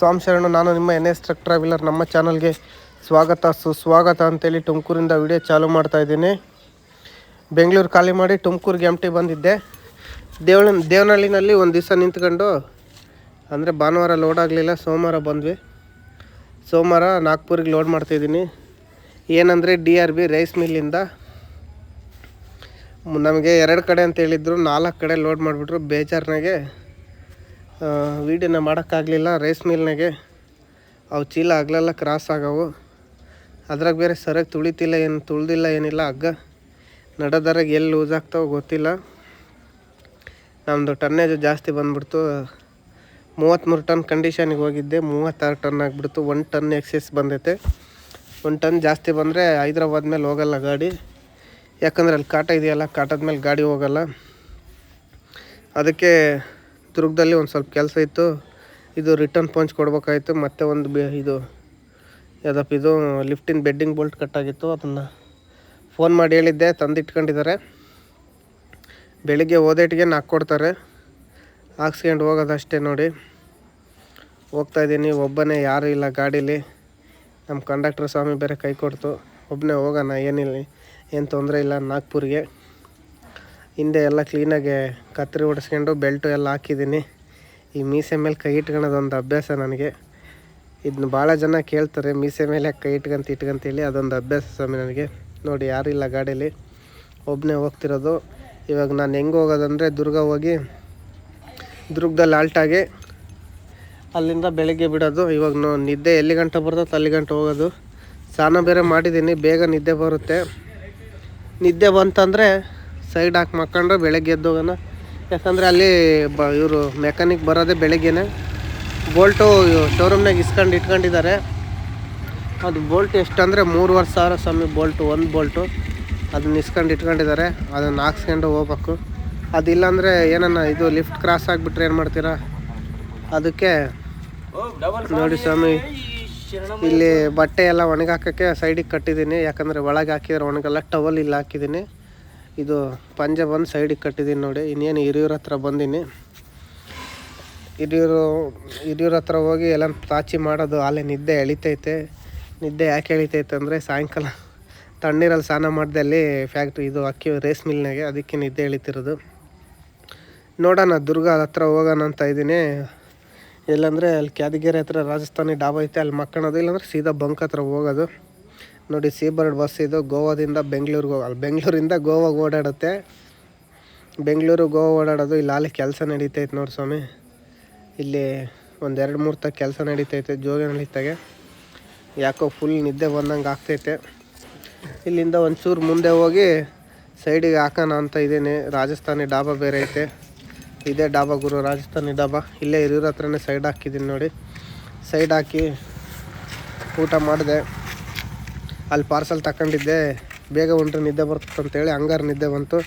ಸ್ವಾಮ್ ಶರಣು, ನಾನು ನಿಮ್ಮ ಎನ್ ಎಸ್ ಟ್ರಕ್ ಟ್ರಾವೆಲರ್ ನಮ್ಮ ಚಾನಲ್ಗೆ ಸ್ವಾಗತ, ಸುಸ್ವಾಗತ ಅಂತೇಳಿ ತುಮಕೂರಿಂದ ವಿಡಿಯೋ ಚಾಲು ಮಾಡ್ತಾ ಇದ್ದೀನಿ. ಬೆಂಗಳೂರು ಖಾಲಿ ಮಾಡಿ ತುಮಕೂರಿಗೆ ಎಂ ಟಿ ಬಂದಿದ್ದೆ. ದೇವಳ, ದೇವನಹಳ್ಳಿನಲ್ಲಿ ಒಂದು ದಿವಸ ನಿಂತ್ಕೊಂಡು, ಅಂದರೆ ಭಾನುವಾರ ಲೋಡ್ ಆಗಲಿಲ್ಲ, ಸೋಮವಾರ ಬಂದ್ವಿ. ಸೋಮವಾರ ನಾಗ್ಪುರಿಗೆ ಲೋಡ್ ಮಾಡ್ತಾಯಿದ್ದೀನಿ ಏನಂದರೆ ಡಿ ಆರ್ ಬಿ ರೈಸ್ ಮಿಲ್ಲಿಂದ ನಮಗೆ ಎರಡು ಕಡೆ ಅಂತ ಹೇಳಿದ್ರು, ನಾಲ್ಕು ಕಡೆ ಲೋಡ್ ಮಾಡಿಬಿಟ್ರು ಬೇಜಾರ್ನಾಗೆ. ವೀಡಿಯೋನ ಮಾಡೋಕ್ಕಾಗಲಿಲ್ಲ ರೈಸ್ ಮಿಲ್ನಾಗೆ ಅವು ಚೀಲ ಆಗಲೆಲ್ಲ ಕ್ರಾಸ್ ಆಗವು. ಅದ್ರಾಗ ಬೇರೆ ಸರಿಯಾಗಿ ತುಳಿತಿಲ್ಲ, ಏನು ತುಳ್ದಿಲ್ಲ, ಏನಿಲ್ಲ. ಹಗ್ಗ ನಡೋದರಾಗ ಎಲ್ಲಿ ಲೂಸ್ ಆಗ್ತಾವೋ ಗೊತ್ತಿಲ್ಲ. ನಮ್ಮದು ಟನ್ನೇಜು ಜಾಸ್ತಿ ಬಂದ್ಬಿಡ್ತು. ಮೂವತ್ತ್ಮೂರು ಟನ್ ಕಂಡೀಷನಿಗೆ ಹೋಗಿದ್ದೆ, ಮೂವತ್ತಾರು ಟನ್ ಆಗಿಬಿಡ್ತು. ಒನ್ ಟನ್ ಎಕ್ಸೆಸ್ ಬಂದೈತೆ. ಒನ್ ಟನ್ ಜಾಸ್ತಿ ಬಂದರೆ ಹೈದ್ರಾಬಾದ್ ಮೇಲೆ ಹೋಗಲ್ಲ ಗಾಡಿ. ಯಾಕಂದ್ರೆ ಅಲ್ಲಿ ಕಾಟ ಇದೆಯಲ್ಲ, ಕಾಟದ ಮೇಲೆ ಗಾಡಿ ಹೋಗಲ್ಲ. ಅದಕ್ಕೆ ದುರ್ಗದಲ್ಲಿ ಒಂದು ಸ್ವಲ್ಪ ಕೆಲಸ ಇತ್ತು. ಇದು ರಿಟರ್ನ್ ಪಂಚ್ ಕೊಡಬೇಕಾಯ್ತು. ಮತ್ತೆ ಒಂದು ಬೆ ಇದು ಯಾವುದಪ್ಪ ಇದು ಲಿಫ್ಟಿನ ಬೆಡ್ಡಿಂಗ್ ಬೋಲ್ಟ್ ಕಟ್ಟಾಗಿತ್ತು. ಅದನ್ನು ಫೋನ್ ಮಾಡಿ ಹೇಳಿದ್ದೆ, ತಂದಿಟ್ಕೊಂಡಿದ್ದಾರೆ. ಬೆಳಿಗ್ಗೆ ಓದೇಟಿಗೆ ನಾಲ್ಕು ಕೊಡ್ತಾರೆ. ಹಾಕ್ಸ್ಕೊಂಡು ಹೋಗೋದಷ್ಟೇ ನೋಡಿ. ಹೋಗ್ತಾ ಇದ್ದೀನಿ. ಒಬ್ಬನೇ ಯಾರೂ ಇಲ್ಲ ಗಾಡೀಲಿ. ನಮ್ಮ ಕಂಡಕ್ಟರ್ ಸ್ವಾಮಿ ಬೇರೆ ಕೈ ಕೊಡ್ತು. ಒಬ್ಬನೇ ಹೋಗೋಣ, ಏನಿಲ್ಲ, ಏನು ತೊಂದರೆ ಇಲ್ಲ ನಾಗ್ಪುರ್ಗೆ. ಹಿಂದೆ ಎಲ್ಲ ಕ್ಲೀನಾಗಿ ಕತ್ತರಿ ಹೊಡೆಸ್ಕೊಂಡು ಬೆಲ್ಟು ಎಲ್ಲ ಹಾಕಿದ್ದೀನಿ. ಈ ಮೀಸೆ ಮೇಲೆ ಕೈ ಇಟ್ಕೊಳ್ಳೋದು ಒಂದು ಅಭ್ಯಾಸ ನನಗೆ. ಇದನ್ನ ಭಾಳ ಜನ ಕೇಳ್ತಾರೆ, ಮೀಸೆ ಮೇಲೆ ಕೈ ಇಟ್ಕೊಂತ ಇಟ್ಕೊಂತೇಳಿ ಅದೊಂದು ಅಭ್ಯಾಸ ಸ್ವಾಮಿ ನನಗೆ. ನೋಡಿ ಯಾರಿಲ್ಲ ಗಾಡೀಲಿ ಒಬ್ಬನೇ ಹೋಗ್ತಿರೋದು. ಇವಾಗ ನಾನು ಹೆಂಗೆ ಹೋಗೋದಂದರೆ ದುರ್ಗ ಹೋಗಿ ದುರ್ಗದಲ್ಲಿ ಆಲ್ಟಾಗಿ ಅಲ್ಲಿಂದ ಬೆಳಗ್ಗೆ ಬಿಡೋದು. ಇವಾಗ ನಿದ್ದೆ ಎಲ್ಲಿ ಗಂಟೆ ಬರ್ತದೆ ಅಲ್ಲಿ ಗಂಟೆ ಹೋಗೋದು. ಸ್ನಾನ ಬೇರೆ ಮಾಡಿದ್ದೀನಿ ಬೇಗ ನಿದ್ದೆ ಬರುತ್ತೆ. ನಿದ್ದೆ ಬಂತಂದರೆ ಸೈಡ್ ಹಾಕಿ ಮಕ್ಕೊಂಡ್ರೆ ಬೆಳಗ್ಗೆ ಎದ್ದು ಹೋಗೋಣ ಯಾಕಂದರೆ ಅಲ್ಲಿ ಬ ಇವರು ಮೆಕ್ಯಾನಿಕ್ ಬರೋದೇ ಬೆಳಗ್ಗೆನೆ. ಬೋಲ್ಟು ಶೋರೂಮ್ನಾಗ ಇಸ್ಕೊಂಡು ಇಟ್ಕೊಂಡಿದ್ದಾರೆ. ಅದು ಬೋಲ್ಟ್ ಎಷ್ಟು ಅಂದರೆ ಮೂರುವರೆ ಸಾವಿರ ಸ್ವಾಮಿ ಬೋಲ್ಟು ಒಂದು ಬೋಲ್ಟು ಅದನ್ನ ಇಸ್ಕೊಂಡು ಇಟ್ಕೊಂಡಿದ್ದಾರೆ. ಅದನ್ನು ಹಾಕ್ಸ್ಕೊಂಡು ಹೋಗ್ಬೇಕು. ಅದಿಲ್ಲಾಂದರೆ ಏನನ್ನ ಇದು ಲಿಫ್ಟ್ ಕ್ರಾಸ್ ಆಗಿಬಿಟ್ರೆ ಏನು ಮಾಡ್ತೀರಾ? ಅದಕ್ಕೆ ನೋಡಿ ಸ್ವಾಮಿ, ಇಲ್ಲಿ ಬಟ್ಟೆ ಎಲ್ಲ ಒಣಗಾಕೋಕ್ಕೆ ಸೈಡಿಗೆ ಕಟ್ಟಿದ್ದೀನಿ. ಯಾಕಂದರೆ ಒಳಗೆ ಹಾಕಿದ್ರೆ ಒಣಗಲ್ಲ ಟವಲ್ ಇಲ್ಲಿ ಹಾಕಿದ್ದೀನಿ. ಇದು ಪಂಜೆ ಬಂದು ಸೈಡಿಗೆ ಕಟ್ಟಿದ್ದೀನಿ ನೋಡಿ. ಇನ್ನೇನು ಹಿರಿಯೂರ ಹತ್ರ ಬಂದೀನಿ. ಹಿರಿಯೂರು, ಹಿರಿಯೂರ ಹತ್ರ ಹೋಗಿ ಎಲ್ಲ ತಾಚಿ ಮಾಡೋದು ಅಲ್ಲೇ ನಿದ್ದೆ ಎಳಿತೈತೆ. ನಿದ್ದೆ ಯಾಕೆ ಎಳಿತೈತೆ ಅಂದರೆ ಸಾಯಂಕಾಲ ತಣ್ಣೀರಲ್ಲಿ ಸ್ನಾನ ಮಾಡಿದೆ ಅಲ್ಲಿ ಫ್ಯಾಕ್ಟ್ರಿ ಇದು ಅಕ್ಕಿ ರೇಸ್ ಮಿಲ್ನಾಗೆ ಅದಕ್ಕೆ ನಿದ್ದೆ ಎಳಿತಿರೋದು. ನೋಡೋಣ, ದುರ್ಗ ಹತ್ರ ಹೋಗೋಣ ಅಂತ ಇದ್ದೀನಿ ಇಲ್ಲಾಂದರೆ ಅಲ್ಲಿ ಕ್ಯಾದಗಿರಿ ಹತ್ರ ರಾಜಸ್ಥಾನಿ ಡಾಬಾ ಐತೆ, ಅಲ್ಲಿ ಮಕ್ಕಳೋದು. ಇಲ್ಲಾಂದ್ರೆ ಸೀದಾ ಬಂಕ್ ಹತ್ರ ಹೋಗೋದು. ನೋಡಿ ಸೀಬರ್ಡ್ ಬಸ್ ಇದು ಗೋವಾದಿಂದ ಬೆಂಗಳೂರಿಗೆ ಹೋಗಲ್ಲ ಬೆಂಗಳೂರಿಂದ ಗೋವಾಗೆ ಓಡಾಡುತ್ತೆ. ಬೆಂಗಳೂರು ಗೋವಾ ಓಡಾಡೋದು ಇಲ್ಲಿ ಅಲ್ಲಿ ಕೆಲಸ ನಡೀತೈತೆ ನೋಡಿ ಸ್ವಾಮಿ. ಇಲ್ಲಿ ಒಂದು ಎರಡು ಮೂರು ತಗ ಕೆಲಸ ನಡೀತೈತೆ ಜೋಗಿನಹಳ್ಳಿತಾಗೆ ಯಾಕೋ ಫುಲ್ ನಿದ್ದೆ ಬಂದಂಗೆ ಆಗ್ತೈತೆ. ಇಲ್ಲಿಂದ ಒಂಚೂರು ಮುಂದೆ ಹೋಗಿ ಸೈಡಿಗೆ ಹಾಕೋಣ ಅಂತ ಇದ್ದೀನಿ ರಾಜಸ್ಥಾನಿ ಡಾಬಾ ಬೇರೆ ಐತೆ. ಇದೇ ಡಾಬಾ ಗುರು, ರಾಜಸ್ಥಾನಿ ಡಾಬಾ. ಇಲ್ಲೇ ಇರೋರ ಹತ್ರನೇ ಸೈಡ್ ಹಾಕಿದ್ದೀನಿ ನೋಡಿ. ಸೈಡ್ ಹಾಕಿ ಊಟ ಮಾಡಿದೆ. ಅಲ್ಲಿ ಪಾರ್ಸಲ್ ತಗೊಂಡಿದ್ದೆ ಬೇಗ ಹೊಂಟ್ರೆ ನಿದ್ದೆ ಬರ್ತದೆ ಅಂತೇಳಿ ಹಂಗಾರು ನಿದ್ದೆ ಬಂತು.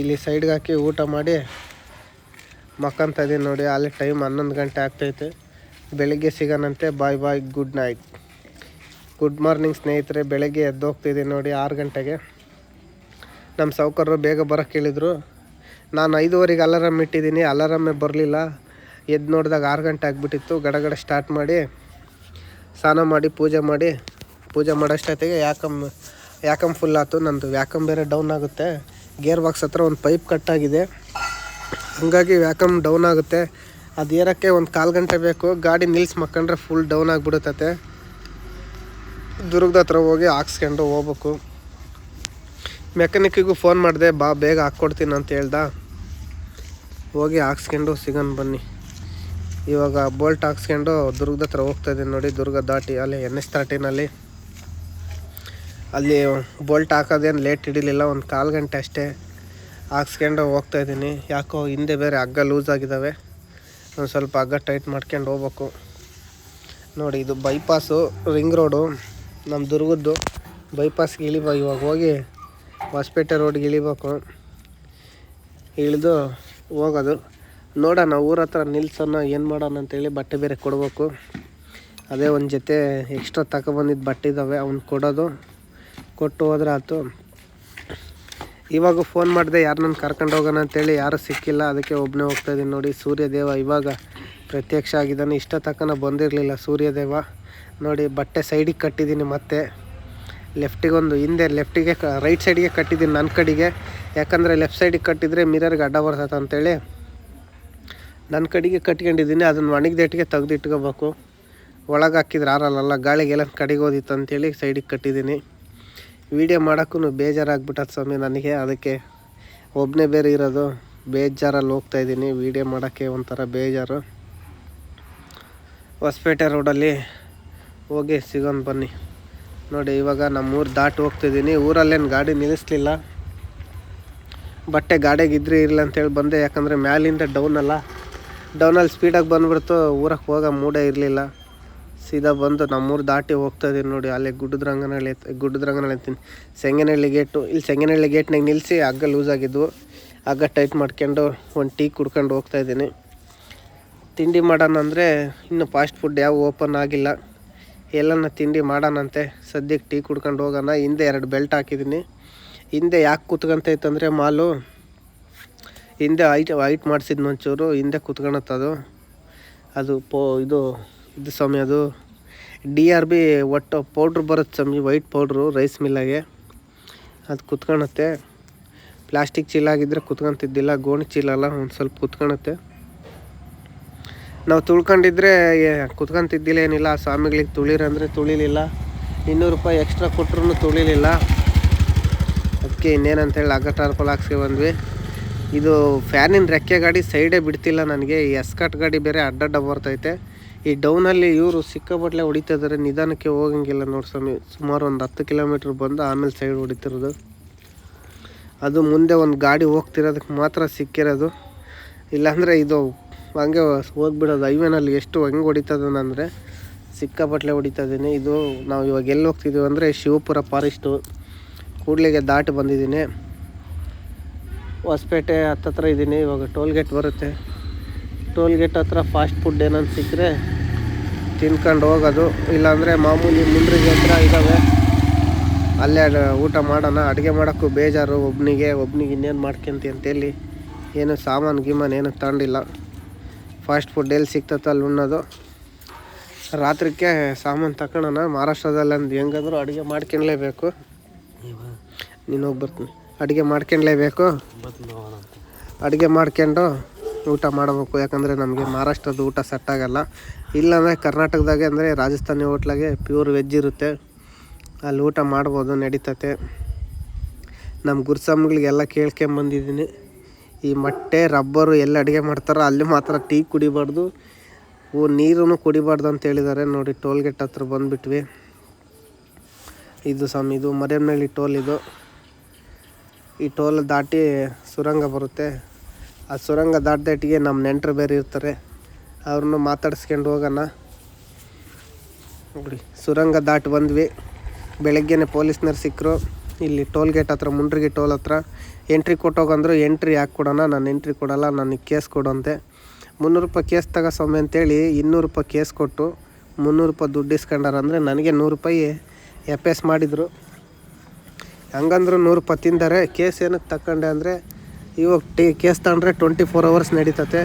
ಇಲ್ಲಿ ಸೈಡ್ಗೆ ಹಾಕಿ ಊಟ ಮಾಡಿ ಮಕ್ಕಂತ ಇದೀನಿ ನೋಡಿ, ಅಲ್ಲಿ ಟೈಮ್ ಹನ್ನೊಂದು ಗಂಟೆ ಆಗ್ತೈತೆ. ಬೆಳಿಗ್ಗೆ ಸಿಗೋಣಂತೆ bye bye good night good morning ಸ್ನೇಹಿತರೆ, ಬೆಳಗ್ಗೆ ಎದ್ದು ಹೋಗ್ತಿದ್ದೀನಿ ನೋಡಿ ಆರು ಗಂಟೆಗೆ. ನಮ್ಮ ಸೌಕರ್ರು ಬೇಗ ಬರೋಕ್ಕೆ ಹೇಳಿದರು. ನಾನು ಐದುವರೆಗೆ ಅಲಾರಾಮ್ ಇಟ್ಟಿದ್ದೀನಿ ಅಲಾರಾಮೇ ಬರಲಿಲ್ಲ. ಎದ್ದು ನೋಡಿದಾಗ ಆರು ಗಂಟೆ ಆಗಿಬಿಟ್ಟಿತ್ತು. ಗಡಗಡ ಸ್ಟಾರ್ಟ್ ಮಾಡಿ, ಸ್ನಾನ ಮಾಡಿ, ಪೂಜೆ ಮಾಡಿ ಪೂಜೆ ಮಾಡೋಷ್ಟೊತ್ತಿಗೆ ಯಾಕಮ್ ಯಾಕಮ್ ಫುಲ್ ಆಯ್ತು, ನಂದು ವ್ಯಾಕಮ್ ಬೇರೆ ಡೌನ್ ಆಗುತ್ತೆ. ಗೇರ್ ಬಾಕ್ಸ್ ಹತ್ರ ಒಂದು ಪೈಪ್ ಕಟ್ಟಾಗಿದೆ ಹಾಗಾಗಿ ವ್ಯಾಕಮ್ ಡೌನ್ ಆಗುತ್ತೆ. ಅದು ಏರೋಕ್ಕೆ ಒಂದು ಕಾಲು ಗಂಟೆ ಬೇಕು. ಗಾಡಿ ನಿಲ್ಸಿ ಮಕ್ಕಂಡ್ರೆ ಫುಲ್ ಡೌನ್ ಆಗಿಬಿಡುತ್ತತೆ ದುರ್ಗದ ಹತ್ರ ಹೋಗಿ ಹಾಕ್ಸ್ಕೊಂಡು ಹೋಗ್ಬೇಕು. ಮೆಕ್ಯಾನಿಕ್ಕಿಗೂ ಫೋನ್ ಮಾಡಿದೆ, ಬಾ, ಬೇಗ ಹಾಕ್ಕೊಡ್ತೀನಿ ಅಂತ ಹೇಳ್ದ. ಹೋಗಿ ಹಾಕ್ಸ್ಕೊಂಡು ಸಿಗೋಣ ಬನ್ನಿ. ಇವಾಗ ಬೋಲ್ಟ್ ಹಾಕ್ಸ್ಕೊಂಡು ದುರ್ಗದ ಹತ್ರ ಹೋಗ್ತಾಯಿದ್ದೀನಿ ನೋಡಿ, ದುರ್ಗ ದಾಟಿ, ಅಲ್ಲಿ ಎನ್ ಎಸ್ ತರ್ಟೀನಲ್ಲಿ ಅಲ್ಲಿ ಬೋಲ್ಟ್ ಹಾಕೋದೇನು ಲೇಟ್ ಹಿಡಿಲಿಲ್ಲ, ಒಂದು ಕಾಲು ಗಂಟೆ ಅಷ್ಟೇ ಹಾಕ್ಸ್ಕೊಂಡು ಹೋಗ್ತಾ ಇದ್ದೀನಿ. ಯಾಕೋ ಹಿಂದೆ ಬೇರೆ ಹಗ್ಗ ಲೂಸ್ ಆಗಿದ್ದಾವೆ ಒಂದು ಸ್ವಲ್ಪ ಹಗ್ಗ ಟೈಟ್ ಮಾಡ್ಕೊಂಡು ಹೋಗ್ಬೇಕು. ನೋಡಿ, ಇದು ಬೈಪಾಸು ರಿಂಗ್ ರೋಡು ನಮ್ಮ ದುರ್ಗದ್ದು ಬೈಪಾಸ್ಗೆ ಇಳಿಬ ಇವಾಗ ಹೋಗಿ ಹೊಸಪೇಟೆ ರೋಡ್ಗೆ ಇಳಿಬೇಕು. ಇಳಿದು ಹೋಗೋದು. ನೋಡೋಣ, ಊರ ಹತ್ರ ನಿಲ್ಸೋಣ, ಏನು ಮಾಡೋಣ ಅಂತೇಳಿ ಬಟ್ಟೆ ಬೇರೆ ಕೊಡಬೇಕು. ಅದೇ ಒಂದು ಜೊತೆ ಎಕ್ಸ್ಟ್ರಾ ತಗೊಬಂದಿದ್ದು ಬಟ್ಟೆ ಇದ್ದಾವೆ ಅವ್ನು ಕೊಡೋದು. ಕೊಟ್ಟು ಹೋದ್ರೆ ಆಯ್ತು ಇವಾಗ ಫೋನ್ ಮಾಡಿದೆ, ಯಾರು ನನ್ನ ಕರ್ಕೊಂಡು ಹೋಗೋಣ ಅಂತೇಳಿ, ಯಾರೂ ಸಿಕ್ಕಿಲ್ಲ, ಅದಕ್ಕೆ ಒಬ್ಬನೇ ಹೋಗ್ತಾ ಇದ್ದೀನಿ ನೋಡಿ, ಸೂರ್ಯದೇವ ಇವಾಗ ಪ್ರತ್ಯಕ್ಷ ಆಗಿದ್ದಾನೆ. ಇಷ್ಟ ತಕ್ಕನ ಬಂದಿರಲಿಲ್ಲ ಸೂರ್ಯದೇವ. ನೋಡಿ, ಬಟ್ಟೆ ಸೈಡಿಗೆ ಕಟ್ಟಿದ್ದೀನಿ ಮತ್ತೆ. ಲೆಫ್ಟಿಗೆ ಒಂದು ಹಿಂದೆ ಲೆಫ್ಟಿಗೆ ರೈಟ್ ಸೈಡಿಗೆ ಕಟ್ಟಿದ್ದೀನಿ ನನ್ನ ಕಡೆಗೆ. ಯಾಕಂದರೆ ಲೆಫ್ಟ್ ಸೈಡಿಗೆ ಕಟ್ಟಿದರೆ ಮಿರರ್ಗೆ ಅಡ್ಡ ಬರ್ತದೆ ಅಂತೇಳಿ. ನನ್ನ ಕಡೆಗೆ ಕಟ್ಕೊಂಡಿದ್ದೀನಿ, ಅದನ್ನು ಒಣಗಿದಟ್ಟಿಗೆ ತೆಗೆದಿಟ್ಕೋಬೇಕು. ಒಳಗೆ ಹಾಕಿದ್ರೆ ಆರಲ್ಲ, ಗಾಳಿಗೆಲ್ಲ ಕಡೆಗೆ ಹೋದಿತ್ತು ಅಂತೇಳಿ ಸೈಡಿಗೆ ಕಟ್ಟಿದ್ದೀನಿ. ವೀಡಿಯೋ ಮಾಡೋಕ್ಕೂ ಬೇಜಾರಾಗ್ಬಿಟ್ಟದ ಸ್ವಾಮಿ ನನಗೆ. ಅದಕ್ಕೆ ಒಬ್ಬನೇ ಬೇರೆ ಇರೋದು. ಬೇಜಾರಲ್ಲಿ ಹೋಗ್ತಾ ಇದ್ದೀನಿ. ವೀಡಿಯೋ ಮಾಡೋಕ್ಕೆ ಒಂಥರ ಬೇಜಾರು. ಹೊಸಪೇಟೆ ರೋಡಲ್ಲಿ ಹೋಗಿ ಸಿಗೋಣ ಬನ್ನಿ. ನೋಡಿ, ಇವಾಗ ನಮ್ಮೂರು ದಾಟಿ ಹೋಗ್ತಿದ್ದೀನಿ ಊರಲ್ಲೇನು ಗಾಡಿ ನಿಲ್ಲಿಸ್ಲಿಲ್ಲ. ಬಟ್ಟೆ ಗಾಡಿಗೆ ಇದ್ರೆ ಇರಲಿ ಅಂತೇಳಿ ಬಂದೆ. ಯಾಕಂದರೆ ಮ್ಯಾಲಿಂದ ಡೌನಲ್ಲ ಡೌನಲ್ಲಿ ಸ್ಪೀಡಾಗಿ ಬಂದುಬಿಡ್ತು. ಊರಕ್ಕೆ ಹೋಗೋ ಮೂಡೇ ಇರಲಿಲ್ಲ. ಸೀದಾ ಬಂದು ನಮ್ಮೂರು ದಾಟಿ ಹೋಗ್ತಾ ಇದೀನಿ ನೋಡಿ. ಅಲ್ಲೇ ಗುಡ್ಡದ ರಂಗನಹಳ್ಳಿ ಅಂತೀನಿ ಸೆಂಗನಹಳ್ಳಿ ಗೇಟು ಇಲ್ಲಿ ಸೆಂಗನಹಳ್ಳಿ ಗೇಟ್ನಾಗ ನಿಲ್ಲಿಸಿ ಹಗ್ಗ ಲೂಸ್ ಆಗಿದ್ವು. ಹಗ್ಗ ಟೈಟ್ ಮಾಡ್ಕೊಂಡು ಒಂದು ಟೀ ಕುಡ್ಕೊಂಡು ಹೋಗ್ತಾ ಇದ್ದೀನಿ ತಿಂಡಿ ಮಾಡೋಣ ಅಂದರೆ ಇನ್ನು ಫಾಸ್ಟ್ ಫುಡ್ ಯಾವ ಓಪನ್ ಆಗಿಲ್ಲ. ಎಲ್ಲನ ತಿಂಡಿ ಮಾಡೋಣಂತೆ. ಸದ್ಯಕ್ಕೆ ಟೀ ಕುಡ್ಕೊಂಡು ಹೋಗೋಣ. ಹಿಂದೆ ಎರಡು ಬೆಲ್ಟ್ ಹಾಕಿದ್ದೀನಿ ಹಿಂದೆ ಯಾಕೆ ಕೂತ್ಕೊಂತೈತಂದರೆ ಮಾಲು ಹಿಂದೆ ಐಟ್ ಹೈಟ್ ಮಾಡಿಸಿದ್ನೊಂಚೂರು. ಹಿಂದೆ ಕೂತ್ಕೊಳತ್ತದು ಅದು ಪೋ ಇದು ಇದು ಸ್ವಾಮಿ, ಅದು ಡಿ ಆರ್ ಬಿ ಒಟ್ಟು ಪೌಡ್ರ್ ಬರುತ್ತೆ ಸ್ವಾಮಿ ವೈಟ್ ಪೌಡ್ರು ರೈಸ್ ಮಿಲ್ಲಾಗೆ ಅದು ಕುತ್ಕೊಳತ್ತೆ ಪ್ಲಾಸ್ಟಿಕ್ ಚೀಲ ಆಗಿದ್ದರೆ ಕುತ್ಕೊಂತಿದ್ದಿಲ್ಲ, ಗೋಣಿ ಚೀಲ ಅಲ್ಲ, ಒಂದು ಸ್ವಲ್ಪ ಕುತ್ಕೊಳತ್ತೆ ನಾವು ತುಳ್ಕೊಂಡಿದ್ರೆ ಕುತ್ಕೊಂತಿದ್ದಿಲ್ಲ ಏನಿಲ್ಲ, ಆ ಸ್ವಾಮಿಗಳಿಗೆ ತುಳಿರಂದರೆ ತುಳಿಲಿಲ್ಲ. ಇನ್ನೂರು ರೂಪಾಯಿ ಎಕ್ಸ್ಟ್ರಾ ಕೊಟ್ಟರು ತುಳಿಲಿಲ್ಲ. ಅದಕ್ಕೆ ಇನ್ನೇನಂತೇಳಿ ಹಗ್ಗ ಟಾರ್ಪಲ್ ಹಾಕ್ಸ್ಕೆ ಬಂದ್ವಿ. ಇದು ಫ್ಯಾನಿನ ರೆಕ್ಕೆ ಗಾಡಿ ಸೈಡೇ ಬಿಡ್ತಿಲ್ಲ ನನಗೆ, ಈ ಎಸ್ಕಟ್ ಗಾಡಿ ಬೇರೆ ಅಡ್ಡಡ್ಡ ಬರ್ತೈತೆ. ಈ ಡೌನಲ್ಲಿ ಇವರು ಸಿಕ್ಕಾಪಟ್ಲೆ ಹೊಡಿತಾ ಇದ್ದಾರೆ ನಿಧಾನಕ್ಕೆ ಹೋಗಂಗಿಲ್ಲ ನೋಡಿ ಸ್ವಾಮಿ. ಸುಮಾರು ಒಂದು ಹತ್ತು ಕಿಲೋಮೀಟ್ರ್ ಬಂದು ಆಮೇಲೆ ಸೈಡ್ ಹೊಡಿತಿರೋದು. ಅದು ಮುಂದೆ ಒಂದು ಗಾಡಿ ಹೋಗ್ತಿರೋದಕ್ಕೆ ಮಾತ್ರ ಸಿಕ್ಕಿರೋದು. ಇಲ್ಲಾಂದರೆ ಇದು ಹಂಗೆ ಹೋಗ್ಬಿಡೋದು. ಹೈವೇನಲ್ಲಿ ಎಷ್ಟು ಹೆಂಗೆ ಹೊಡಿತದನಂದರೆ ಸಿಕ್ಕಾಪಟ್ಲೆ ಹೊಡಿತಾ ಇದ್ದೀನಿ ಇದು ನಾವು ಇವಾಗ ಎಲ್ಲಿ ಹೋಗ್ತಿದ್ದೀವಿ ಅಂದರೆ ಶಿವಪುರ ಫಾರೆಸ್ಟು. ಕೂಡ್ಲಿಗೆ ದಾಟಿ ಬಂದಿದ್ದೀನಿ ಹೊಸಪೇಟೆ ಹತ್ತತ್ರ ಇದ್ದೀನಿ ಇವಾಗ ಟೋಲ್ ಗೇಟ್ ಬರುತ್ತೆ. ಟೋಲ್ ಗೇಟ್ ಹತ್ರ ಫಾಸ್ಟ್ ಫುಡ್ ಏನಂತ ಸಿಕ್ಕರೆ ತಿನ್ಕೊಂಡು ಹೋಗೋದು. ಇಲ್ಲಾಂದರೆ ಮಾಮೂಲಿ ಮುಂಡ್ರಿಗೆ ಹತ್ರ ಇದ್ದಾವೆ ಅಲ್ಲೇ ಊಟ ಮಾಡೋಣ. ಅಡುಗೆ ಮಾಡೋಕ್ಕೂ ಬೇಜಾರು. ಒಬ್ಬನಿಗೆ ಒಬ್ನಿಗೆ ಇನ್ನೇನು ಮಾಡ್ಕೊಂತಿ ಅಂತೇಳಿ ಏನು ಸಾಮಾನು ಗೀಮಾನು ಏನು ತಗೊಂಡಿಲ್ಲ. ಫಾಸ್ಟ್ ಫುಡ್ ಎಲ್ಲಿ ಸಿಗ್ತೈತೆ ಅಲ್ಲಿ ಉಣ್ಣೋದು. ರಾತ್ರಿಗೆ ಸಾಮಾನು ತಗೊಳ್ಳೋಣ ಮಹಾರಾಷ್ಟ್ರದಲ್ಲಿ ಅಂದು ಹೆಂಗಾದರೂ ಅಡುಗೆ ಮಾಡ್ಕೊಳ್ಲೇಬೇಕು ನೀನು ಹೋಗಿ ಬರ್ತೀನಿ. ಅಡುಗೆ ಮಾಡ್ಕೊಳ್ಲೇಬೇಕು ಅಡುಗೆ ಮಾಡ್ಕೊಂಡು ಊಟ ಮಾಡಬೇಕು, ಯಾಕಂದರೆ ನಮಗೆ ಮಹಾರಾಷ್ಟ್ರದ ಊಟ ಸೆಟ್ ಆಗಲ್ಲ. ಇಲ್ಲಾಂದರೆ ಕರ್ನಾಟಕದಾಗೆ ಅಂದರೆ ರಾಜಸ್ಥಾನಿ ಹೋಟ್ಲಾಗೆ ಪ್ಯೂರ್ ವೆಜ್ ಇರುತ್ತೆ. ಅಲ್ಲಿ ಊಟ ಮಾಡ್ಬೋದು, ನಡೀತತೆ. ನಮ್ಮ ಗುರುಸ್ವಾಮಿಗಳಿಗೆಲ್ಲ ಕೇಳ್ಕೊಂಬಂದಿದ್ದೀನಿ ಈ ಮೊಟ್ಟೆ ರಬ್ಬರು ಎಲ್ಲ ಅಡುಗೆ ಮಾಡ್ತಾರೋ, ಅಲ್ಲಿ ಮಾತ್ರ ಟೀ ಕುಡಿಬಾರ್ದು. ಓ ನೀರೂ ಕುಡಿಬಾರ್ದು ಅಂತ ಹೇಳಿದ್ದಾರೆ. ನೋಡಿ ಟೋಲ್ ಗೇಟ್ ಹತ್ರ ಬಂದುಬಿಟ್ವಿ. ಇದು ಸ್ವಾಮಿ, ಇದು ಮರಿಯಮ್ನಳ್ಳಿ ಟೋಲ್ ಇದು. ಈ ಟೋಲ್ ದಾಟಿ ಸುರಂಗ ಬರುತ್ತೆ. ಆ ಸುರಂಗ ದಾಟ್ದಾಟಿಗೆ ನಮ್ಮ ನೆಂಟರು ಬೇರೆ ಇರ್ತಾರೆ, ಅವ್ರನ್ನೂ ಮಾತಾಡಿಸ್ಕೊಂಡು ಹೋಗೋಣ. ನೋಡಿ, ಸುರಂಗ ದಾಟಿ ಬಂದ್ವಿ. ಬೆಳಗ್ಗೆನೆ ಪೊಲೀಸ್ನವ್ರು ಸಿಕ್ಕರು. ಇಲ್ಲಿ ಟೋಲ್ ಗೇಟ್ ಹತ್ರ, ಮುಂಡ್ರಿಗೆ ಟೋಲ್ ಹತ್ರ. ಎಂಟ್ರಿ ಕೊಟ್ಟೋಗಂದ್ರು ಎಂಟ್ರಿ ಯಾಕೆ ಕೊಡೋಣ ನಾನು ಎಂಟ್ರಿ ಕೊಡೋಲ್ಲ ನನಗೆ ಕೇಸ್ ಕೊಡು ಅಂತೆ ಮುನ್ನೂರು ರೂಪಾಯಿ ಕೇಸ್ ತಗೋ ಸ್ವಾಮಿ ಅಂತೇಳಿ ಇನ್ನೂರು ರೂಪಾಯಿ ಕೇಸ್ ಕೊಟ್ಟು, ಮುನ್ನೂರು ರೂಪಾಯಿ ದುಡ್ಡು ಇಸ್ಕೊಂಡಾರ ಅಂದರೆ ನನಗೆ ನೂರು ರೂಪಾಯಿ ಎಫ್ ಎಸ್ ಮಾಡಿದರು. ಹಂಗಂದ್ರು ನೂರು ರೂಪಾಯಿ ತಿಂದರೆ. ಕೇಸ್ ಏನಕ್ಕೆ ತಗೊಂಡೆ ಅಂದರೆ ಇವಾಗ ಟಿ ಕೇಸ್ ತಗೊಂಡ್ರೆ ಟ್ವೆಂಟಿ ಫೋರ್ ಅವರ್ಸ್ ನಡೀತತೆ.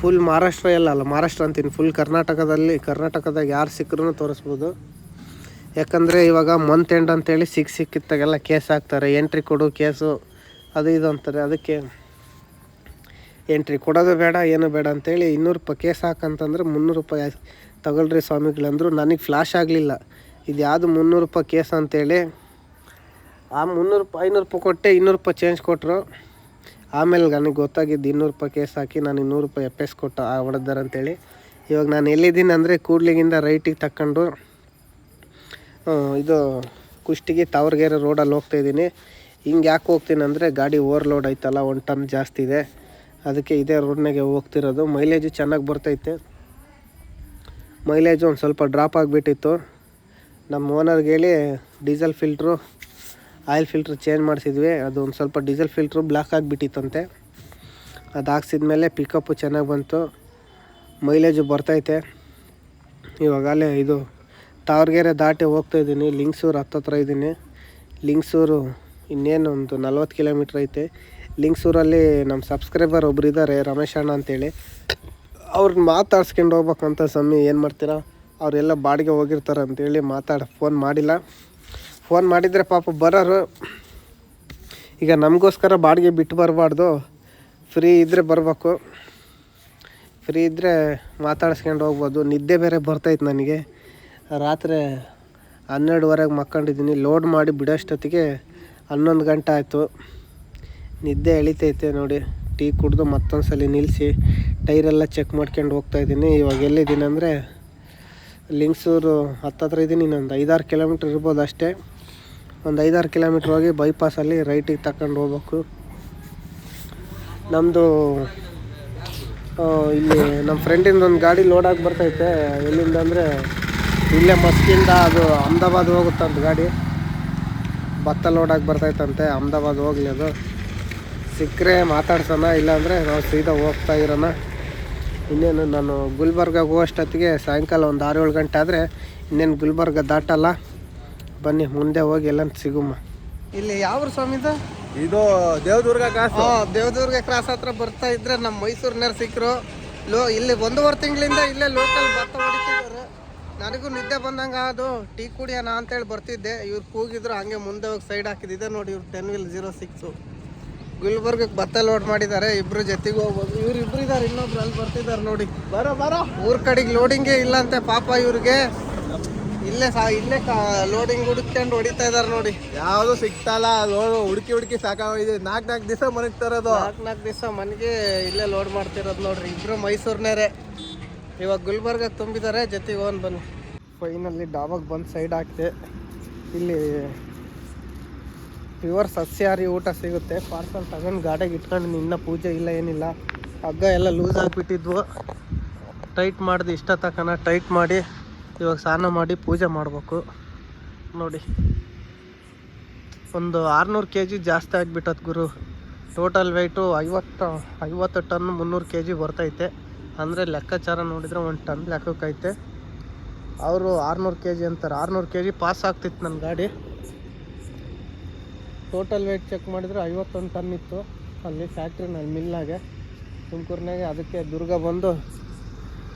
ಫುಲ್ ಮಹಾರಾಷ್ಟ್ರ ಎಲ್ಲ ಅಲ್ಲ ಮಹಾರಾಷ್ಟ್ರ ಅಂತೀನಿ. ಫುಲ್ ಕರ್ನಾಟಕದಲ್ಲಿ ಕರ್ನಾಟಕದಾಗ ಯಾರು ಸಿಕ್ಕರೂ ತೋರಿಸ್ಬೋದು. ಯಾಕಂದರೆ ಇವಾಗ ಮಂತ್ ಎಂಡ್ ಅಂತೇಳಿ ಸಿಕ್ ಸಿಕ್ಕಿತ್ತಾಗೆಲ್ಲ ಕೇಸ್ ಹಾಕ್ತಾರೆ. ಎಂಟ್ರಿ ಕೊಡು ಕೇಸು, ಅದು ಇದು ಅಂತಾರೆ. ಅದಕ್ಕೆ ಎಂಟ್ರಿ ಕೊಡೋದು ಬೇಡ, ಏನು ಬೇಡ ಅಂತೇಳಿ ಇನ್ನೂರು ರೂಪಾಯಿ ಕೇಸ್ ಹಾಕಂತಂದ್ರೆ ಮುನ್ನೂರು ರೂಪಾಯಿ ತಗೊಳ್ರಿ ಸ್ವಾಮಿಗಳಂದರು, ನನಗೆ ಫ್ಲಾಶ್ ಆಗಲಿಲ್ಲ. ಇದು ಯಾವುದು ಮುನ್ನೂರು ರೂಪಾಯಿ ಕೇಸ್ ಅಂತೇಳಿ, ಆ ಮುನ್ನೂರು ರೂಪಾಯಿ, ಐನೂರು ರೂಪಾಯಿ ಕೊಟ್ಟೆ ಇನ್ನೂರು ರೂಪಾಯಿ ಚೇಂಜ್ ಕೊಟ್ಟರು ಆಮೇಲೆ ನನಗೆ ಗೊತ್ತಾಗಿದ್ದು ಇನ್ನೂರು ರೂಪಾಯಿ ಕೇಸ್ ಹಾಕಿ ನಾನು ಇನ್ನೂರು ರೂಪಾಯಿ ಎಫ್ ಎಸ್ ಕೊಟ್ಟು ಆ ಹೊಡೆದಾರ ಅಂತೇಳಿ. ಇವಾಗ ನಾನು ಎಲ್ಲಿದ್ದೀನಿ ಅಂದರೆ ಕೂಡ್ಲಿಗಿಂದ ರೈಟಿಗೆ ತಕ್ಕೊಂಡು ಇದು ಕುಷ್ಟಿಗೆ ತಾವರ್ಗೆರೆ ರೋಡಲ್ಲಿ ಹೋಗ್ತಾಯಿದ್ದೀನಿ ಹಿಂಗೆ ಯಾಕೆ ಹೋಗ್ತೀನಿ ಅಂದರೆ ಗಾಡಿ ಓವರ್ಲೋಡ್ ಐತಲ್ಲ ಒನ್ ಟನ್ ಜಾಸ್ತಿ ಇದೆ. ಅದಕ್ಕೆ ಇದೇ ರೋಡ್ನಾಗೆ ಹೋಗ್ತಿರೋದು. ಮೈಲೇಜು ಚೆನ್ನಾಗಿ ಬರ್ತೈತೆ. ಮೈಲೇಜು ಒಂದು ಸ್ವಲ್ಪ ಡ್ರಾಪ್ ಆಗಿಬಿಟ್ಟಿತ್ತು. ನಮ್ಮ ಓನರ್ಗೆ ಹೇಳಿ diesel filter oil filter change ಮಾಡಿಸಿದ್ವಿ. ಅದು ಒಂದು ಸ್ವಲ್ಪ ಡೀಸೆಲ್ ಫಿಲ್ಟ್ರು ಬ್ಲಾಕ್ ಆಗಿಬಿಟ್ಟಿತ್ತಂತೆ. ಅದು ಹಾಕ್ಸಿದ್ಮೇಲೆ ಪಿಕಪ್ಪು ಚೆನ್ನಾಗಿ ಬಂತು. ಮೈಲೇಜು ಬರ್ತೈತೆ. ಇವಾಗಲೇ ಇದು ತಾವರ್ಗೆರೆ ದಾಟಿ ಹೋಗ್ತಾ ಇದ್ದೀನಿ. ಲಿಂಗ್ಸೂರು ಹತ್ತತ್ರ ಇದ್ದೀನಿ. ಲಿಂಗ್ಸೂರು ಇನ್ನೇನು ಒಂದು ನಲ್ವತ್ತು ಕಿಲೋಮೀಟ್ರ್ ಐತೆ. ಲಿಂಗ್ಸೂರಲ್ಲಿ ನಮ್ಮ ಸಬ್ಸ್ಕ್ರೈಬರ್ ಒಬ್ರು ಇದ್ದಾರೆ ರಮೇಶ್ ಅಣ್ಣ ಅಂತೇಳಿ. ಅವ್ರನ್ನ ಮಾತಾಡ್ಸ್ಕೊಂಡು ಹೋಗ್ಬೇಕಂತ ಸ್ವಾಮಿ ಏನು ಮಾಡ್ತೀರಾ? ಅವರೆಲ್ಲ ಬಾಡಿಗೆ ಹೋಗಿರ್ತಾರೆ ಅಂತೇಳಿ ಮಾತಾಡಿ, ಫೋನ್ ಮಾಡಿಲ್ಲ. ಫೋನ್ ಮಾಡಿದರೆ ಪಾಪ ಬರೋರು. ಈಗ ನಮಗೋಸ್ಕರ ಬಾಡಿಗೆ ಬಿಟ್ಟು ಬರಬಾರ್ದು. ಫ್ರೀ ಇದ್ದರೆ ಬರಬೇಕು. ಫ್ರೀ ಇದ್ದರೆ ಮಾತಾಡಿಸ್ಕೊಂಡು ಹೋಗ್ಬೋದು. ನಿದ್ದೆ ಬೇರೆ ಬರ್ತೈತೆ ನನಗೆ. ರಾತ್ರಿ ಹನ್ನೆರಡುವರೆಗೆ ಮಕ್ಕೊಂಡಿದ್ದೀನಿ. ಲೋಡ್ ಮಾಡಿ ಬಿಡೋಷ್ಟೊತ್ತಿಗೆ ಹನ್ನೊಂದು ಗಂಟೆ ಆಯಿತು. ನಿದ್ದೆ ಎಳಿತೈತೆ ನೋಡಿ. ಟೀ ಕುಡಿದು ಮತ್ತೊಂದು ಸಲ ನಿಲ್ಲಿಸಿ ಟೈರೆಲ್ಲ ಚೆಕ್ ಮಾಡ್ಕೊಂಡು ಹೋಗ್ತಾ ಇದ್ದೀನಿ. ಇವಾಗ ಎಲ್ಲಿದ್ದೀನಿ ಅಂದರೆ ಲಿಂಗ್ಸೂರು ಹತ್ತತ್ರ ಇದ್ದೀನಿ. ಇನ್ನೊಂದು ಐದಾರು ಕಿಲೋಮೀಟ್ರ್ ಇರ್ಬೋದು ಅಷ್ಟೇ. ಒಂದು ಐದಾರು ಕಿಲೋಮೀಟ್ರ್ ಹೋಗಿ ಬೈಪಾಸಲ್ಲಿ ರೈಟಿಗೆ ತಗೊಂಡು ಹೋಗ್ಬೇಕು. ನಮ್ಮದು ಇಲ್ಲಿ ನಮ್ಮ ಫ್ರೆಂಡಿಂದ ಒಂದು ಗಾಡಿ ಲೋಡಾಗಿ ಬರ್ತೈತೆ. ಎಲ್ಲಿಂದ ಅಂದರೆ ಇಲ್ಲೇ ಮಸ್ಕಿಂದ ಅದು ಅಹಮದಾಬಾದ್ ಹೋಗುತ್ತಂತ ಗಾಡಿ. ಭತ್ತ ಲೋಡಾಗಿ ಬರ್ತೈತಂತೆ, ಅಹಮದಾಬಾದ್ ಹೋಗ್ಲಿ ಅದು. ಸಿಕ್ಕರೆ ಮಾತಾಡ್ಸೋಣ, ಇಲ್ಲಾಂದರೆ ನಾವು ಸೀದಾ ಹೋಗ್ತಾ ಇರೋಣ. ಇನ್ನೇನು ನಾನು ಗುಲ್ಬರ್ಗಾಗೆ ಹೋಗೋಷ್ಟೊತ್ತಿಗೆ ಸಾಯಂಕಾಲ ಒಂದು ಆರು ಏಳು ಗಂಟೆ ಆದರೆ ಇನ್ನೇನು ಗುಲ್ಬರ್ಗ ದಾಟಲ್ಲ. ಬನ್ನಿ ಮುಂದೆ ಹೋಗಿ ಎಲ್ಲ ಸಿಗುಮ್ಮ. ಇಲ್ಲಿ ಯಾವ ಸ್ವಾಮಿ ಇದು? ದೇವದುರ್ಗ ಕ್ರಾಸ್ ದೇವದುರ್ಗ ಕ್ರಾಸ್ ಹತ್ರ ಬರ್ತಾ ಇದ್ರೆ ನಮ್ಮ ಮೈಸೂರಿನವ್ರು ಸಿಕ್ಕರು ಲೋ ಇಲ್ಲಿ ಒಂದೂವರೆ ತಿಂಗಳಿಂದ ಇಲ್ಲೇ ಲೋಕಲ್ ಭತ್ತ ಹೊಡಿತಿದ್ದಾರೆ. ನನಗೂ ನಿದ್ದೆ ಬಂದಂಗೆ ಅದು. ಟೀ ಕುಡಿಯೋಣ ಅಂತೇಳಿ ಬರ್ತಿದ್ದೆ. ಇವ್ರು ಕೂಗಿದ್ರು ಹಂಗೆ ಮುಂದೆ ಹೋಗಿ ಸೈಡ್ ಹಾಕಿದ್ದೆ ನೋಡಿ ಇವ್ರು ಟೆನ್ ವಿಲ್ ಜೀರೋ ಸಿಕ್ಸು ಗುಲ್ಬರ್ಗಕ್ಕೆ ಭತ್ತ ಲೋಡ್ ಮಾಡಿದ್ದಾರೆ. ಇಬ್ರು ಜೊತೆಗೆ ಹೋಗ್ಬೋದು. ಇವ್ರು ಇಬ್ರು ಇದ್ದಾರೆ ಇನ್ನೊಬ್ರು ಅಲ್ಲಿ ಬರ್ತಿದ್ದಾರೆ ನೋಡಿ. ಬರೋ ಬರೋ. ಊರ್ ಕಡೆಗೆ ಲೋಡಿಂಗೇ ಇಲ್ಲ ಅಂತೆ ಪಾಪ ಇವ್ರಿಗೆ. ಇಲ್ಲೇ ಸಾ ಇಲ್ಲೇ ಲೋಡಿಂಗ್ ಹುಡುಕ್ಕೊಂಡು ಹೊಡಿತಾ ಇದಾರೆ ನೋಡಿ. ಯಾವುದು ಸಿಗ್ತಲ್ಲ ಲೋಡ್ ಹುಡುಕಿ ಹುಡುಕಿ ಸಾಕಾಗಿದೆ ನಾಲ್ಕು ನಾಲ್ಕು ದಿವಸ ಮನೆಗೆ ತರೋದು. ನಾಲ್ಕು ನಾಲ್ಕು ದಿವಸ ಮನೆಗೆ ಇಲ್ಲೇ ಲೋಡ್ ಮಾಡ್ತಿರೋದು ನೋಡ್ರಿ. ಇಬ್ರು ಮೈಸೂರ್ನೇರೆ ಇವಾಗ ಗುಲ್ಬರ್ಗ ತುಂಬಿದ್ದಾರೆ ಜೊತೆಗೆ ಹೋಗಿ ಬನ್ನಿ. ಫೈನಲ್ಲಿ ಡಾಬಾಗೆ ಬಂದು ಸೈಡ್ ಹಾಕಿದೆ. ಇಲ್ಲಿ ಪ್ಯೂರ್ ಸಸ್ಯಹಾರಿ ಊಟ ಸಿಗುತ್ತೆ. ಪಾರ್ಸಲ್ ತಗೊಂಡು ಗಾಡಿಗೆ ಇಟ್ಕೊಂಡು ನಿನ್ನ ಪೂಜೆ ಇಲ್ಲ ಏನಿಲ್ಲ. ಹಗ್ಗ ಎಲ್ಲ ಲೂಸ್ ಆಗಿಬಿಟ್ಟಿದ್ವು. ಟೈಟ್ ಮಾಡಿದೆ ಇಷ್ಟ ತಕನ ಟೈಟ್ ಮಾಡಿ. ಇವಾಗ ಸ್ನಾನ ಮಾಡಿ ಪೂಜೆ ಮಾಡಬೇಕು. ನೋಡಿ. ಒಂದು ಆರುನೂರು ಕೆ ಜಿ ಜಾಸ್ತಿ ಆಗಿಬಿಟ್ಟದ ಗುರು. ಟೋಟಲ್ ವೆಯ್ಟು ಐವತ್ತು ಐವತ್ತು ಟನ್ ಮುನ್ನೂರು ಕೆ ಜಿ ಬರ್ತೈತೆ. ಅಂದರೆ ಲೆಕ್ಕಾಚಾರ ನೋಡಿದರೆ ಒಂದು ಟನ್ ಲೆಕ್ಕಕ್ಕೈತೆ. ಅವರು ಆರುನೂರು ಕೆ ಜಿ ಅಂತಾರೆ. ಆರುನೂರು ಕೆ ಜಿ ಪಾಸ್ ಆಗ್ತಿತ್ತು ನನ್ನ ಗಾಡಿ. ಟೋಟಲ್ ವೆಯ್ಟ್ ಚೆಕ್ ಮಾಡಿದರೆ ಐವತ್ತೊಂದು ಟನ್ ಇತ್ತು. ಅಲ್ಲಿ ಫ್ಯಾಕ್ಟ್ರಿನಲ್ಲಿ ಮಿಲ್ಲಾಗೆ ತುಮಕೂರಿನಾಗೆ ಅದಕ್ಕೆ ದುರ್ಗ ಬಂದು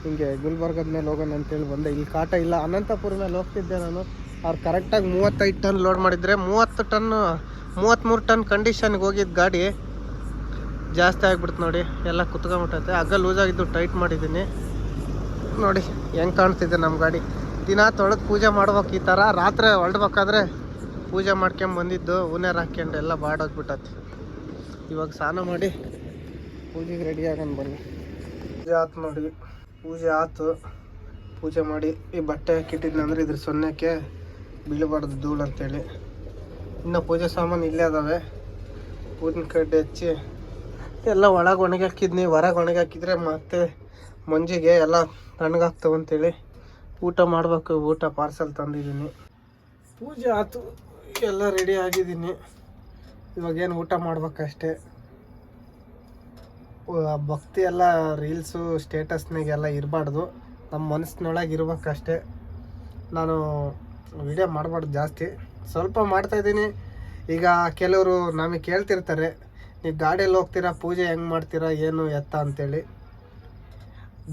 ಹಿಂಗೆ ಗುಲ್ಬರ್ಗದ ಮೇಲೆ ಹೋಗೋಣ ಅಂತೇಳಿ ಬಂದೆ. ಇಲ್ಲಿ ಕಾಟ ಇಲ್ಲ. ಅನಂತಪುರ ಮೇಲೆ ಹೋಗ್ತಿದ್ದೆ ನಾನು. ಅವ್ರು ಕರೆಕ್ಟಾಗಿ ಮೂವತ್ತೈದು ಟನ್ ಲೋಡ್ ಮಾಡಿದರೆ ಮೂವತ್ತು ಟನ್ ಮೂವತ್ತ್ಮೂರು ಟನ್ ಕಂಡೀಷನ್ಗೆ ಹೋಗಿದ್ದು ಗಾಡಿ. ಜಾಸ್ತಿ ಆಗಿಬಿಡ್ತು ನೋಡಿ. ಎಲ್ಲ ಕುತ್ಕೊಂಬಿಟ್ಟೈತೆ. ಹಗ್ಗ ಲೂಸ್ ಆಗಿದ್ದು ಟೈಟ್ ಮಾಡಿದ್ದೀನಿ. ನೋಡಿ, ಹೆಂಗೆ ಕಾಣ್ತಿದೆ ನಮ್ಮ ಗಾಡಿ. ದಿನ ತೊಳೆದು ಪೂಜೆ ಮಾಡ್ಬೇಕು ಈ ಥರ ರಾತ್ರಿ ಹೊರಡ್ಬೇಕಾದ್ರೆ ಪೂಜೆ ಮಾಡ್ಕೊಂಡ್ ಬಂದಿದ್ದು. ಹೂನೇರ್ ಹಾಕ್ಕೊಂಡು ಎಲ್ಲ ಬಾಡೋಗ್ಬಿಟ್ಟತಿ. ಇವಾಗ ಸ್ನಾನ ಮಾಡಿ ಪೂಜೆಗೆ ರೆಡಿ ಆಗೋಣ ಬನ್ನಿ. ಆಯ್ತು ನೋಡಿ. ಪೂಜೆ ಆಯ್ತು ಪೂಜೆ ಮಾಡಿ ಈ ಬಟ್ಟೆ ಹಾಕಿಟ್ಟಿದ್ನಂದ್ರೆ ಇದ್ರ ಸೊನ್ನೆಕ್ಕೆ ಬೀಳಬಾರ್ದು ಧೂಳು ಅಂತೇಳಿ. ಇನ್ನು ಪೂಜೆ ಸಾಮಾನು ಇಲ್ಲೇ ಅದಾವೆ. ಊದಿನ ಕಡ್ಡಿ ಹಚ್ಚಿ ಎಲ್ಲ ಒಳಗೆ ಒಣಗಿ ಹಾಕಿದ್ನಿ. ಹೊರಗೆ ಒಣಗಿ ಹಾಕಿದ್ರೆ ಮತ್ತೆ ಮಂಜಿಗೆ ಎಲ್ಲ ತಣ್ಣಗಾಗ್ತವೆ ಅಂತೇಳಿ ಊಟ ಮಾಡಬೇಕು. ಊಟ ಪಾರ್ಸಲ್ ತಂದಿದ್ದೀನಿ. ಪೂಜೆ ಆಯ್ತು ಎಲ್ಲ ರೆಡಿ ಆಗಿದ್ದೀನಿ. ಇವಾಗೇನು ಊಟ ಮಾಡ್ಬೇಕಷ್ಟೇ. ಭಕ್ತಿ ಎಲ್ಲ ರೀಲ್ಸು ಸ್ಟೇಟಸ್ನಾಗೆಲ್ಲ ಇರಬಾರ್ದು. ನಮ್ಮ ಮನಸ್ಸಿನೊಳಗೆ ಇರ್ಬೇಕಷ್ಟೇ. ನಾನು ವಿಡಿಯೋ ಮಾಡಬಾರ್ದು ಜಾಸ್ತಿ. ಸ್ವಲ್ಪ ಮಾಡ್ತಾಯಿದ್ದೀನಿ ಈಗ ಕೆಲವರು ನಮಗೆ ಕೇಳ್ತಿರ್ತಾರೆ ನೀವು ಗಾಡಿಯಲ್ಲಿ ಹೋಗ್ತೀರಾ? ಪೂಜೆ ಹೆಂಗೆ ಮಾಡ್ತೀರಾ? ಏನು ಎತ್ತ? ಅಂತೇಳಿ.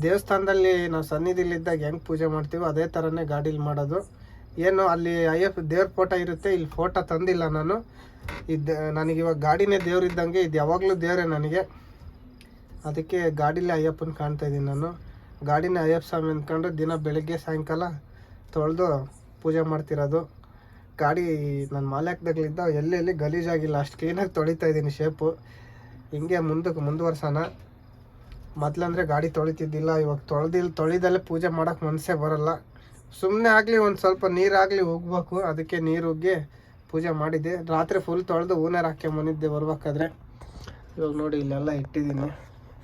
ದೇವಸ್ಥಾನದಲ್ಲಿ ನಾವು ಸನ್ನಿಧಿಲಿದ್ದಾಗ ಹೆಂಗೆ ಪೂಜೆ ಮಾಡ್ತೀವೋ ಅದೇ ಥರನೇ ಗಾಡೀಲಿ ಮಾಡೋದು. ಏನು ಅಲ್ಲಿ ಅಯ್ಯಪ್ಪ ದೇವ್ರ ಫೋಟೋ ಇರುತ್ತೆ, ಇಲ್ಲಿ ಫೋಟೋ ತಂದಿಲ್ಲ ನಾನು. ಇದು ನನಗಿವಾಗ ಗಾಡಿನೇ ದೇವ್ರಿದ್ದಂಗೆ ಇದು ಯಾವಾಗಲೂ ದೇವರೇ ನನಗೆ. ಅದಕ್ಕೆ ಗಾಡೀಲಿ ಅಯ್ಯಪ್ಪನ ಕಾಣ್ತಾ ಇದ್ದೀನಿ ನಾನು. ಗಾಡಿನ ಅಯ್ಯಪ್ಪ ಸ್ವಾಮಿ ಅಂದ್ಕೊಂಡು ದಿನ ಬೆಳಗ್ಗೆ ಸಾಯಂಕಾಲ ತೊಳೆದು ಪೂಜೆ ಮಾಡ್ತಿರೋದು. ಗಾಡಿ ನನ್ನ ಮಾಲ್ಯಾಕ್ದಾಗಲಿದ್ದ ಎಲ್ಲೆಲ್ಲಿ ಗಲೀಜಾಗಿಲ್ಲ, ಅಷ್ಟು ಕ್ಲೀನಾಗಿ ತೊಳಿತಾ ಇದ್ದೀನಿ ಶೇಪು ಹಿಂಗೆ ಮುಂದಕ್ಕೆ ಮುಂದುವರ್ಸೋಣ. ಮೊದಲಂದ್ರೆ ಗಾಡಿ ತೊಳಿತಿದ್ದಿಲ್ಲ, ಇವಾಗ ತೊಳೆದಿಲ್ಲ ತೊಳಿದಲ್ಲೇ ಪೂಜೆ ಮಾಡೋಕ್ಕೆ ಮನಸ್ಸೇ ಬರೋಲ್ಲ. ಸುಮ್ಮನೆ ಆಗಲಿ, ಒಂದು ಸ್ವಲ್ಪ ನೀರಾಗಲಿ ಹೋಗ್ಬೇಕು. ಅದಕ್ಕೆ ನೀರು ಪೂಜೆ ಮಾಡಿದ್ದೆ. ರಾತ್ರಿ ಫುಲ್ ತೊಳೆದು ಊನರ್ ಹಾಕ್ಯಂಬಂದಿದ್ದೆ ಬರ್ಬೇಕಾದ್ರೆ. ಇವಾಗ ನೋಡಿ ಇಲ್ಲೆಲ್ಲ ಇಟ್ಟಿದ್ದೀನಿ.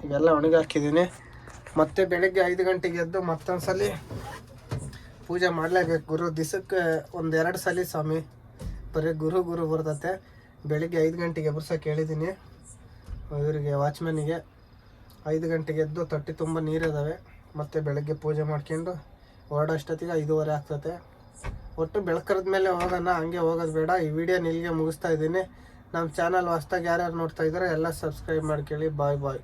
ಇವೆಲ್ಲ ಒಣಗಿ ಹಾಕಿದ್ದೀನಿ ಮತ್ತೆ ಬೆಳಗ್ಗೆ ಐದು ಗಂಟೆಗೆ ಎದ್ದು ಮತ್ತೊಂದು ಸಲ ಪೂಜೆ ಮಾಡಲೇಬೇಕು. ಗುರು, ದಿಸಕ್ಕೆ ಒಂದೆರಡು ಸಲ ಸ್ವಾಮಿ. ಬರೀ ಗುರು ಗುರು ಬರ್ತತೆ. ಬೆಳಿಗ್ಗೆ ಐದು ಗಂಟೆಗೆ ಎಬ್ರ್ಸಕ್ಕೆ ಹೇಳಿದ್ದೀನಿ. ಇವರಿಗೆ, ವಾಚ್ಮ್ಯಾನಿಗೆ ಐದು ಗಂಟೆಗೆ ಎದ್ದು ತಟ್ಟಿ ತುಂಬ ನೀರಿದ್ದಾವೆ ಮತ್ತು ಬೆಳಗ್ಗೆ ಪೂಜೆ ಮಾಡ್ಕೊಂಡು ಹೊರಡೋಷ್ಟೊತ್ತಿಗೆ ಐದೂವರೆ ಆಗ್ತತೆ. ಒಟ್ಟು ಬೆಳಕರದ ಮೇಲೆ ಹೋಗೋಣ, ಹಂಗೆ ಹೋಗೋದು ಬೇಡ. ಈ ವಿಡಿಯೋ ನಿಲ್ಲಿಗೆ ಮುಗಿಸ್ತಾ ಇದ್ದೀನಿ. ನಮ್ಮ ಚಾನಲ್ ಹೊಸ್ದಾಗಿ ಯಾರ್ಯಾರು ನೋಡ್ತಾ ಇದ್ದಾರೆ ಎಲ್ಲ ಸಬ್ಸ್ಕ್ರೈಬ್ ಮಾಡ್ಕೊಳ್ಳಿ. ಬಾಯ್ ಬಾಯ್.